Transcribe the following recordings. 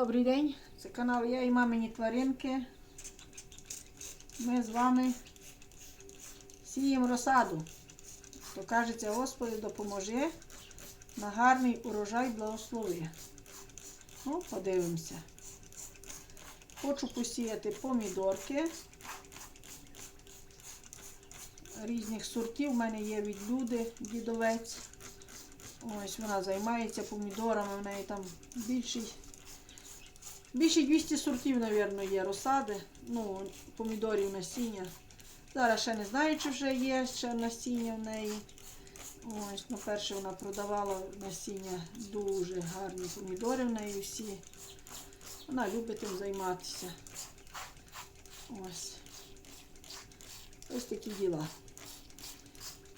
Добрий день, це канал Я і мамині тваринки. Ми з вами сіємо розсаду. То кажеться, Господи, допоможи на гарний урожай благослови. Ну, подивимося. Хочу посіяти помідорки. Різних сортів. У мене є від люди дідовець. Ось вона займається помідорами, в неї там більший. Більше 200 сортів, мабуть, є розсади. Ну, помідорів насіння. Зараз ще не знаю, чи вже є ще насіння в неї. Ось, ну, перше вона продавала насіння дуже гарні помідори в неї всі. Вона любить тим займатися. Ось. Ось такі діла.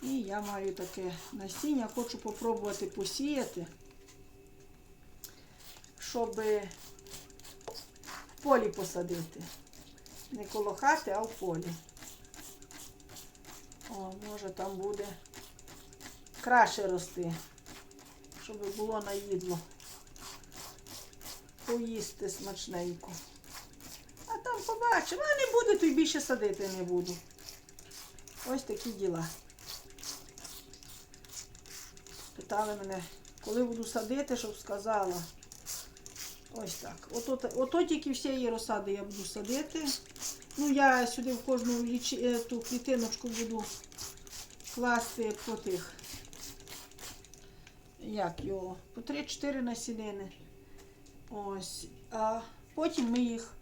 І я маю таке насіння, хочу попробувати посіяти, щоб полі посадити. Не коло хати, а в полі. О, може там буде краще рости, щоб було на їдло. Поїсти смачненько. А там побачимо, а не буде, то й більше садити не буду. Ось такі діла. Питали мене, коли буду садити, щоб сказала. Ось так. Ото, тільки всієї розсади я буду садити. Ну, я сюди в кожну ліч... е, ту клітиночку буду класти по тих. Як його? По 3-4 насінини. Ось. А потім ми їх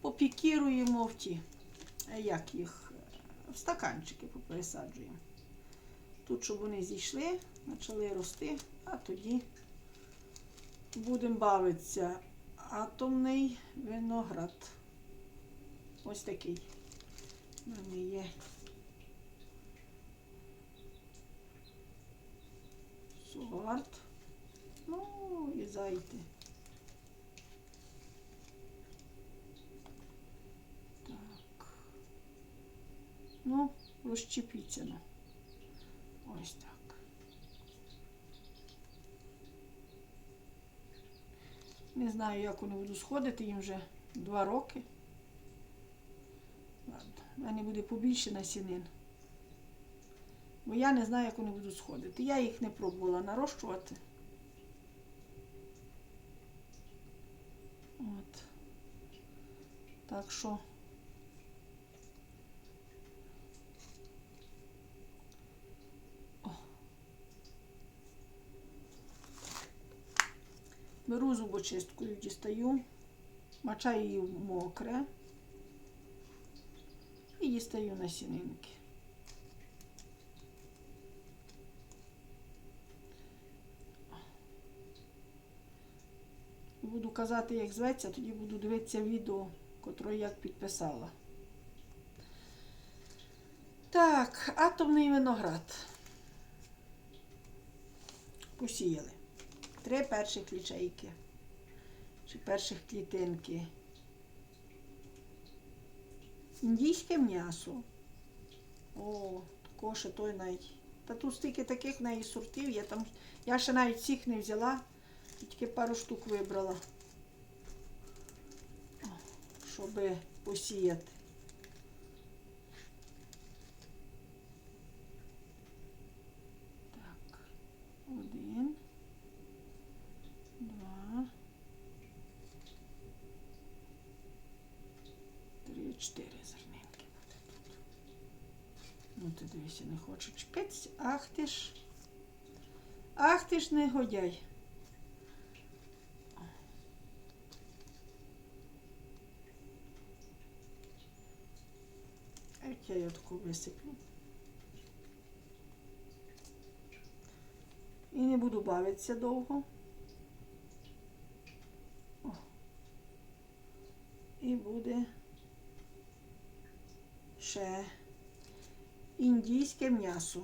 попікіруємо в ті. е, Як їх? В стаканчики попересаджуємо. Тут, щоб вони зійшли, почали рости, а тоді будемо бавитися. Атомний виноград. Ось такий. У мене є. Сорт. Ну, і зайти. Так. Ну, розчепіться. Ну. Ось так. Не знаю, як вони будуть сходити, їм вже два роки. Ладно, мене буде побільше насінин. Бо я не знаю, як вони будуть сходити. Я їх не пробувала нарощувати. От. Так що. Беру зубочисткою, дістаю, мачаю її в мокре і дістаю насінинки. Буду казати, як зветься, тоді буду дивитися відео, котре я підписала. Так, атомний виноград. Посіяли три перших лічейки. Чи перших клітинки. Індійське м'ясо. О, такого ще той навіть. Та тут стільки таких навіть сортів. Я там, я ще навіть всіх не взяла, тільки пару штук вибрала. Щоб посіяти. Так, один. Два. Три, чотири зернинки буде тут. Ну ти дивися, не хочу чекатися. Ах ти ж. Ах ти ж негодяй. Як я його таку висиплю. І не буду бавитися довго. О. І буде ще індійське м'ясо.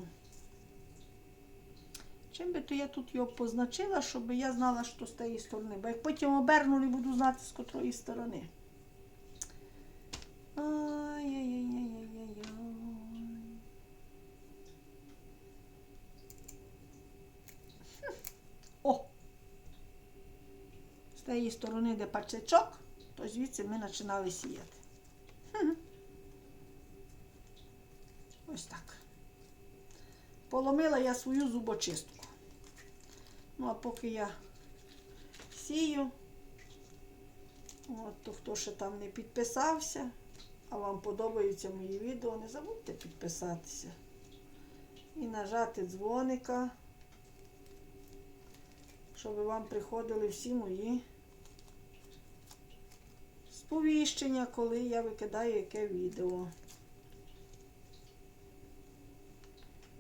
Чим би то я тут його позначила, щоб я знала, що з тієї сторони. Бо як потім оберну, не буду знати, з котрої сторони. О! тієї сторони, де пачечок, то звідси ми починали сіяти. Хм. Ось так. Поломила я свою зубочистку. Ну, а поки я сію, от, то хто ще там не підписався, а вам подобаються мої відео, не забудьте підписатися і нажати дзвоника, щоб вам приходили всі мої сповіщення, коли я викидаю яке відео.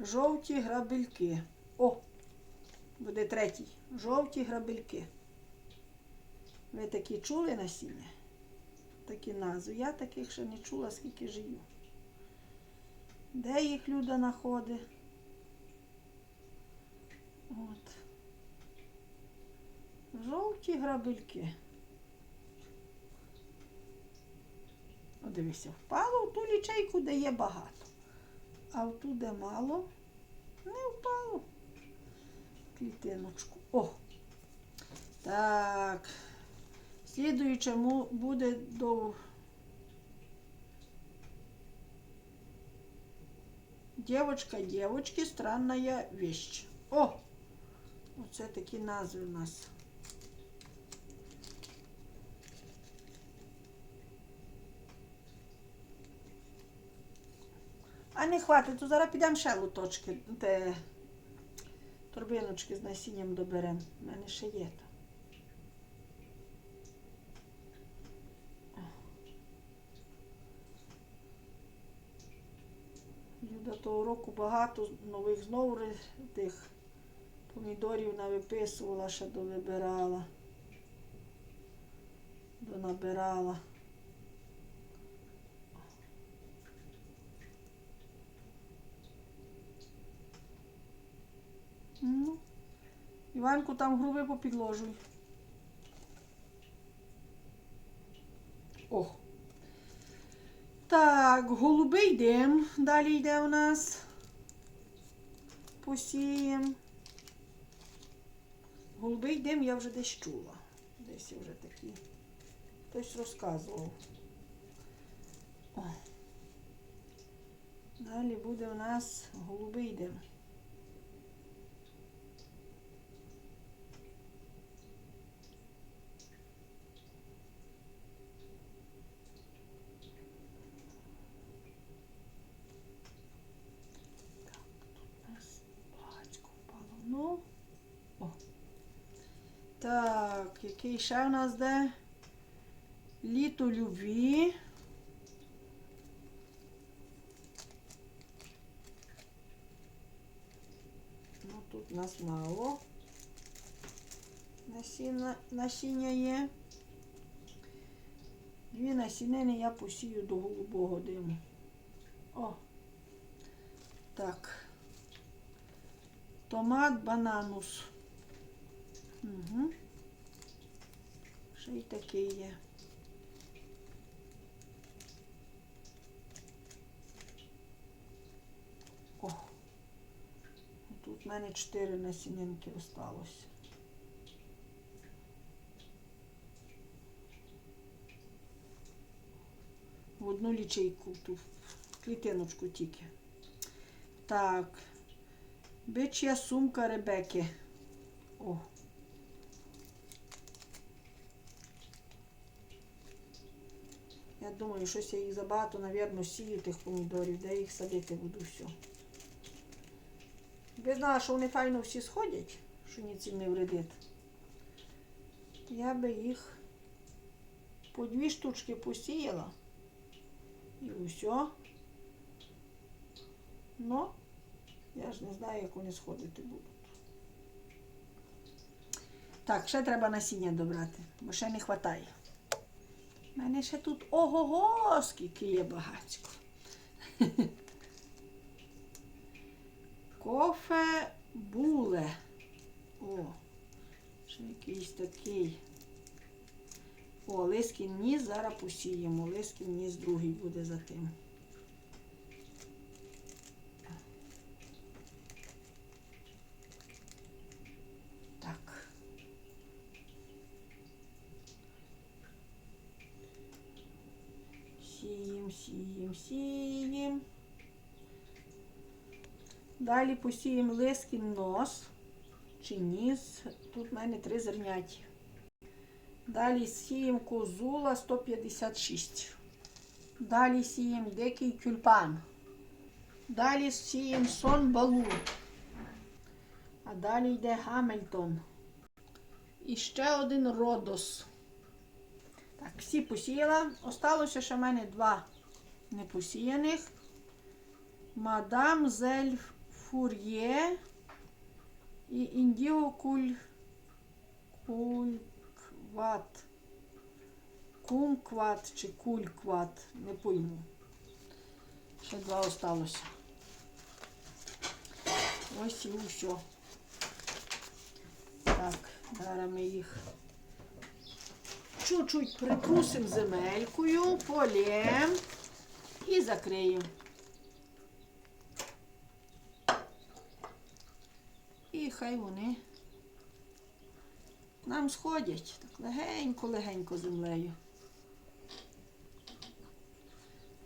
Жовті грабельки. О! Буде третій. Жовті грабельки. Ви такі чули насіння? Такі назви. Я таких ще не чула, скільки живу. Де їх люда знаходить? От. Жовті грабельки. О, дивися, впало в ту лічейку, де є багато. А в ту, де мало, не впало. Клітиночку. О! Так. Слідуюче буде до Девочка, девочки, странная вещь. О! Оце такі назви у нас. Не хватить, то зараз підемо ще луточки, те торбиночки з насінням доберемо. У мене ще є то. Люда того року багато нових знову тих помідорів навиписувала, ще довибирала, донабирала. Ну, Іванку там груби попідложуй. О. Так, голубий дим. Далі йде у нас. Посієм. Голубий дим я вже десь чула. Десь я вже такий. Хтось розказував. О. Далі буде у нас голубий дим. У нас багатько впало. Ну. О. Так, який ще у нас де? Літо любві. Ну, тут нас мало. Насіння, насіння є. Дві насінини я посію до голубого диму. О. Так. Томат бананус. Угу. Ще й такий є. О. Тут в мене чотири насінинки осталось. В одну лічейку, ту клітиночку тільки. Так. Бичя сумка Ребеки. О. Я думаю, щось я їх забагато, навірно, сію тих помідорів, де їх садити буду все. Я знала, що вони файно всі сходять, що ні цим не вредить. Я би їх по дві штучки посіяла. І все. Но я ж не знаю, як вони сходити будуть. Так, ще треба насіння добрати, бо ще не вистачає. У мене ще тут ого-го, скільки є багатько. Кофе буле. О, ще якийсь такий. О, лискін ніс зараз посіємо. Лискін ніс другий буде за тим. Далі посіємо лискін нос чи ніс. Тут в мене три зерняті. Далі сіємо козула 156. Далі сіємо дикий тюльпан. Далі сіємо сон балу. А далі йде Гамильтон. І ще один Родос. Так, всі посіяла. Осталося ще в мене два непосіяних. Мадам Зель Фур'є і Індіго Куль Кулькват. Кумкват чи кулькват. Не пойму. Ще два осталося. Ось і все. Так, зараз ми їх чуть-чуть притрусимо земелькою, полєм і закриємо. І хай вони нам сходять так легенько-легенько землею.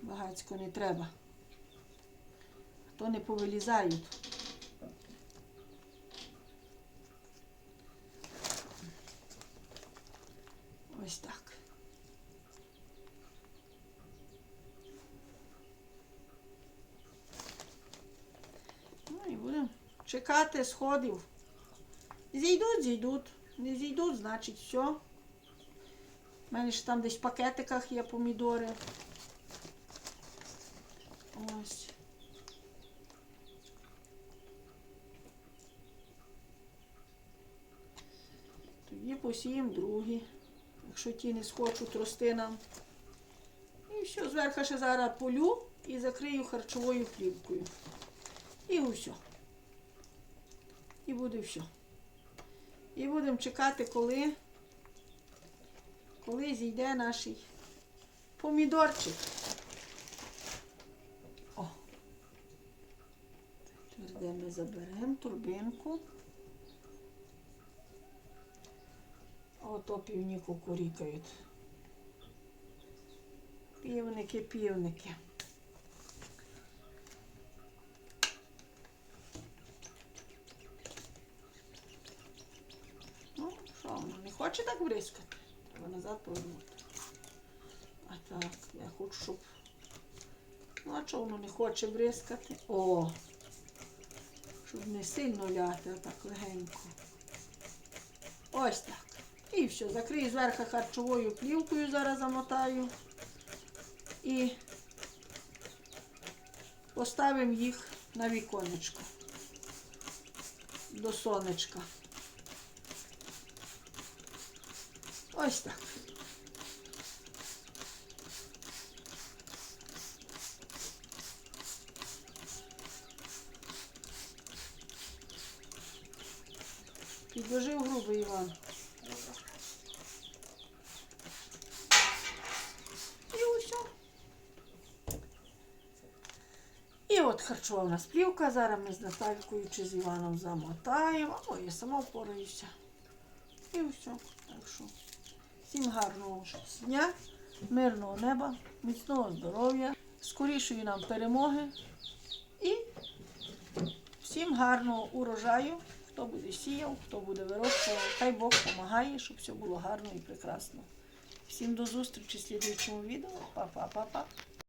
Багацько не треба. То не повилізають. Ось так. Ну і будемо чекати сходів. Зійдуть, зійдуть. Не зійдуть, значить все. У мене ж там десь в пакетиках є помідори. Ось. Тоді посіємо другі, якщо ті не схочуть рости нам. І все, зверху ще зараз полю і закрию харчовою плівкою. І все. І буде все. І будемо чекати, коли, коли зійде наш помідорчик. О. Де ми заберемо турбинку. Ото півні кукурікають. Півники, півники. Ну, що, воно не хоче так бризкати? Треба назад повернути. А так, я хочу, щоб. Ну, а чого воно не хоче бризкати? О! Щоб не сильно ляти, а так легенько. Ось так. І все, закрию зверху харчовою плівкою, зараз замотаю. І поставимо їх на віконечко. До сонечка. Ось так. Підложив грубий Іван. І усе. І от харчова у нас плівка. Зараз ми з Наталькою чи з Іваном замотаємо. О, я сама впораюся. І все. Так що всім гарного дня, мирного неба, міцного здоров'я, скорішої нам перемоги і всім гарного урожаю. Хто буде сіяв, хто буде вирощував, хай Бог допомагає, щоб все було гарно і прекрасно. Всім до зустрічі в слідуючому відео. Па-па-па-па.